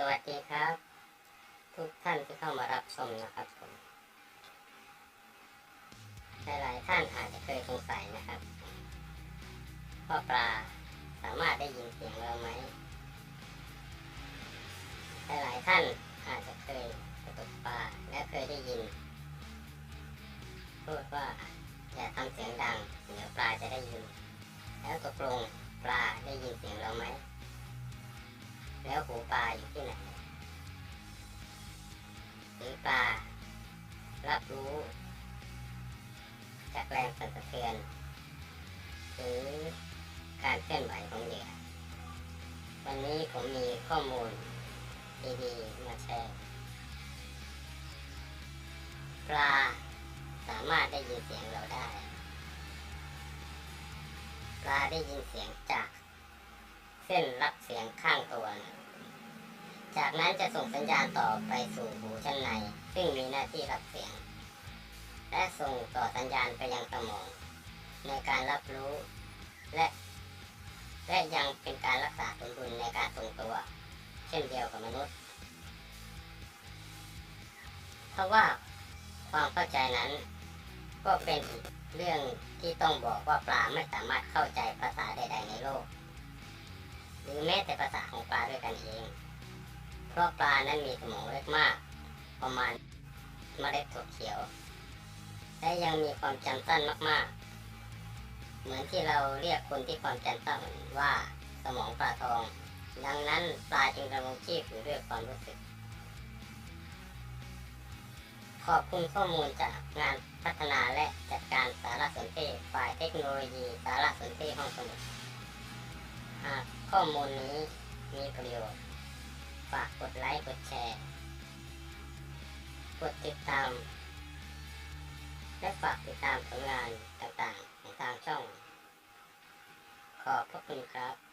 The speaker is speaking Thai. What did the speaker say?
สวัสดีครับ ทุกท่านที่เข้ามารับชมนะครับผมหลายๆท่านอาจจะเคยสงสัยนะครับว่าปลาสามารถได้ยินเสียงเราไหมหลายๆท่านอาจจะเคยตกปลาและเคยได้ยินพูดว่าอย่าทำเสียงดังเดี๋ยวปลาจะได้ยิน แล้วตกลงปลาได้ยินเสียงเราไหมแล้วหูปลาอยู่ที่ือปลารับรู้ จากแรงสั่นสะเทือน หรือการเคลื่อนไหวของเหยื่อวันนี้ผมมีข้อมูลดีๆมาแชร์ปลาสามารถได้ยินเสียงเราได้ ปลาได้ยินเสียงจาก เส้นรับเสียงข้างตัวนะ จากนั้นจะส่งสัญญาณต่อไปสู่หูชั้นใน ซึ่งมีหน้าที่รับเสียง และส่งต่อสัญญาณไปยังสมอง ในการรับรู้ และ และยังเป็นการรักษาสมดุลในการทรงตัว เช่นเดียวกับมนุษย์ เพราะว่าความเข้าใจนั้น ก็เป็นเรื่องที่ต้องบอกว่าปลาไม่สามารถเข้าใจภาษาใด ๆ ในโลก หรือแม้แต่ภาษาของปลาด้วยกันเอง เพราะปลานั้นมีสมองเล็กมาก ประมาณเมล็ดถั่วเขียว และยังมีความจำสั้นมากๆ เหมือนที่เราเรียกคนที่ความจำสั้นว่าสมองปลาทอง ดังนั้นปลาจึงดำรงชีพอยู่ด้วยความรู้สึก ขอบคุณข้อมูลจากงานพัฒนาและจัดการสารสนเทศฝ่ายเทคโนโลยีสารสนเทศห้องสมุดหากข้อมูลนี้มีประโยชน์ ฝากกดไลค์ กดแชร์ กดติดตาม และฝากติดตามผลงานต่างๆ ของทางช่อง ขอบพระคุณครับ